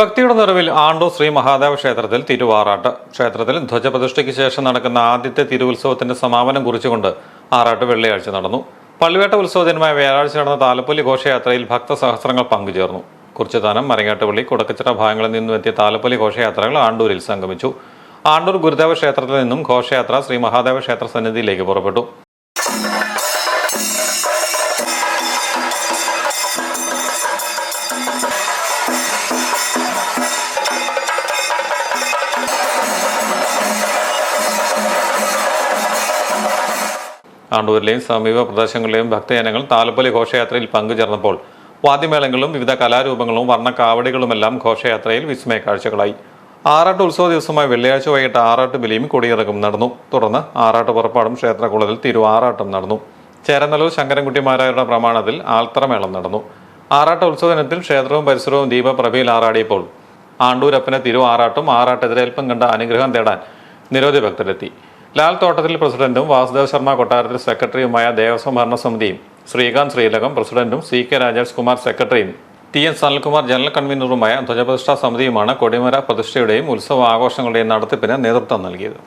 ഭക്തിയുടെ നിറവിൽ ആണ്ടൂർ ശ്രീ മഹാദേവ ക്ഷേത്രത്തിൽ തിരുവാറാട്ട്. ക്ഷേത്രത്തിൽ ധ്വജപ്രതിഷ്ഠയ്ക്ക് ശേഷം നടക്കുന്ന ആദ്യത്തെ തിരുവുത്സവത്തിന്റെ സമാപനം കുറിച്ചുകൊണ്ട് ആറാട്ട് വെള്ളിയാഴ്ച നടന്നു. പള്ളിവേട്ട ഉത്സവത്തിനുമായി വ്യാഴാഴ്ച നടന്ന താലപ്പൊലി ഘോഷയാത്രയിൽ ഭക്തസഹസ്രങ്ങൾ പങ്കുചേർന്നു. കുറിച്ചുതാനം മരങ്ങാട്ടുപള്ളി കുടക്കച്ചിറ ഭാഗങ്ങളിൽ നിന്നും എത്തിയ താലപ്പൊലി ഘോഷയാത്രകൾ ആണ്ടൂരിൽ സംഗമിച്ചു. ആണ്ടൂർ ഗുരുദേവ ക്ഷേത്രത്തിൽ നിന്നും ഘോഷയാത്ര ശ്രീ മഹാദേവ ക്ഷേത്ര സന്നിധിയിലേക്ക് പുറപ്പെട്ടു. ആണ്ടൂരിലെയും സമീപ പ്രദേശങ്ങളിലെയും ഭക്തജനങ്ങൾ താലപ്പൊലി ഘോഷയാത്രയിൽ പങ്കുചേർന്നപ്പോൾ വാദ്യമേളങ്ങളും വിവിധ കലാരൂപങ്ങളും വർണക്കാവടികളുമെല്ലാം ഘോഷയാത്രയിൽ വിസ്മയ കാഴ്ചകളായി. ആറാട്ട് ഉത്സവ ദിവസമായ വെള്ളിയാഴ്ച വൈകിട്ട് ആറാട്ട് ബലിയും കൊടിയിറക്കും നടന്നു. തുടർന്ന് ആറാട്ട് പുറപ്പാടും ക്ഷേത്രകുളത്തിൽ തിരു ആറാട്ടം നടന്നു. ചേരനല്ലൂർ ശങ്കരൻകുട്ടിമാരായരുടെ പ്രമാണത്തിൽ ആൽത്തറമേളം നടന്നു. ആറാട്ട് ഉത്സവ ദിനത്തിൽ ക്ഷേത്രവും പരിസരവും ദീപപ്രഭയിൽ ആറാടിയപ്പോൾ ആണ്ടൂരപ്പനെ തിരു ആറാട്ടും ആറാട്ട് എതിരേൽപ്പും കണ്ട അനുഗ്രഹം തേടാൻ നിരവധി ഭക്തരെത്തി. ലാൽ തോട്ടത്തിൽ പ്രസിഡന്റും വാസുദേവ് ശർമ്മ കൊട്ടാരത്തിൽ സെക്രട്ടറിയുമായ ദേവസ്വം ഭരണസമിതിയും ശ്രീകാന്ത് ശ്രീലകം പ്രസിഡന്റും സി കെ രാജേഷ് കുമാർ സെക്രട്ടറിയും ടി എൻ സനൽകുമാർ ജനറൽ കൺവീനറുമായ ധ്വജപ്രതിഷ്ഠാ സമിതിയുമാണ് കൊടിമര പ്രതിഷ്ഠയുടെയും ഉത്സവ ആഘോഷങ്ങളുടെയും നടത്തിപ്പിന് നേതൃത്വം നൽകിയത്.